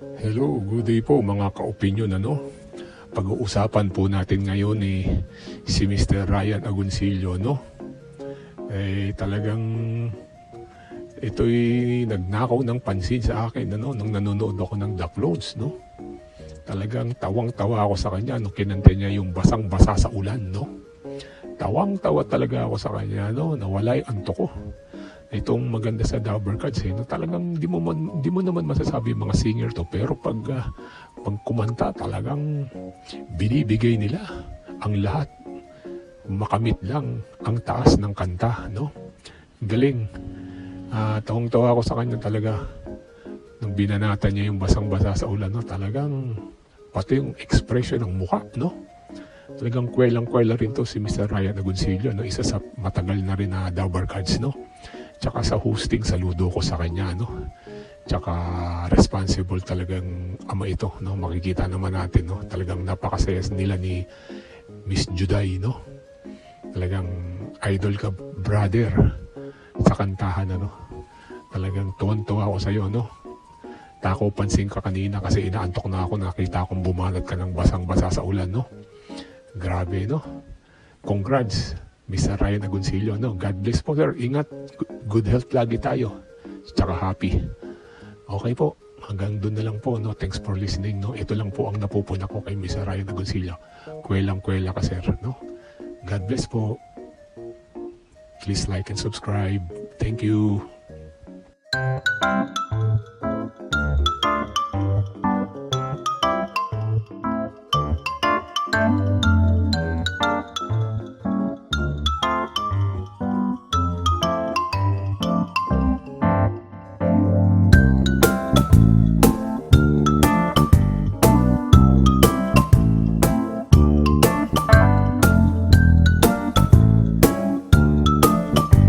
Hello, good day po mga ka-opinion ano. Pag-uusapan po natin ngayon ni si Mr. Ryan Agoncillo no. Eh talagang ito'y nagnakaw ng pansin sa akin ano nung nanonood ako ng The Clones no. Talagang tawang-tawa ako sa kanya nung kinanta niya yung basang-basa sa ulan no. Tawang-tawa talaga ako sa kanya no, nawala yung antok ko itong maganda sa Dabber Cards eh, no, talagang di mo, man, di mo naman masasabi mga singer to. Pero pag, ah, pag kumanta talagang binibigay nila ang lahat. Makamit lang ang taas ng kanta no? Galing. Uh, tawang-tawa ako sa kanya talaga. Nung binanatan niya yung basang-basa sa ulan no? Talagang pati yung expression ng mukha no? Talagang kwelang-kwela rin to si Mr. Ryan Agoncillo no? Isa sa matagal na rin na Dabber Cards no Tsaka sa hosting, saludo ko sa kanya, no? Tsaka responsible talagang ama ito, no? Makikita naman natin, no? Talagang napakasaya nila ni Miss Juday, no? Talagang idol ka, brother, sa kantahan, ano? Talagang tuwan-tuwa ako sa iyo, no? Tako pansin ka kanina kasi inaantok na ako, nakita akong bumanat ka ng basang-basa sa ulan, no? Grabe, no? Congrats, Mr. Ryan Agoncillo, no? God bless po, sir. Ingat good health lagi tayo. Tsaka happy. Okay po. Hanggang doon na lang po. No? Thanks for listening. No? Ito lang po ang napupuna ko kay Miss Araya Nagoncillo. Kwelang-kwela ka, sir. No? God bless po. Please like and subscribe. Thank you.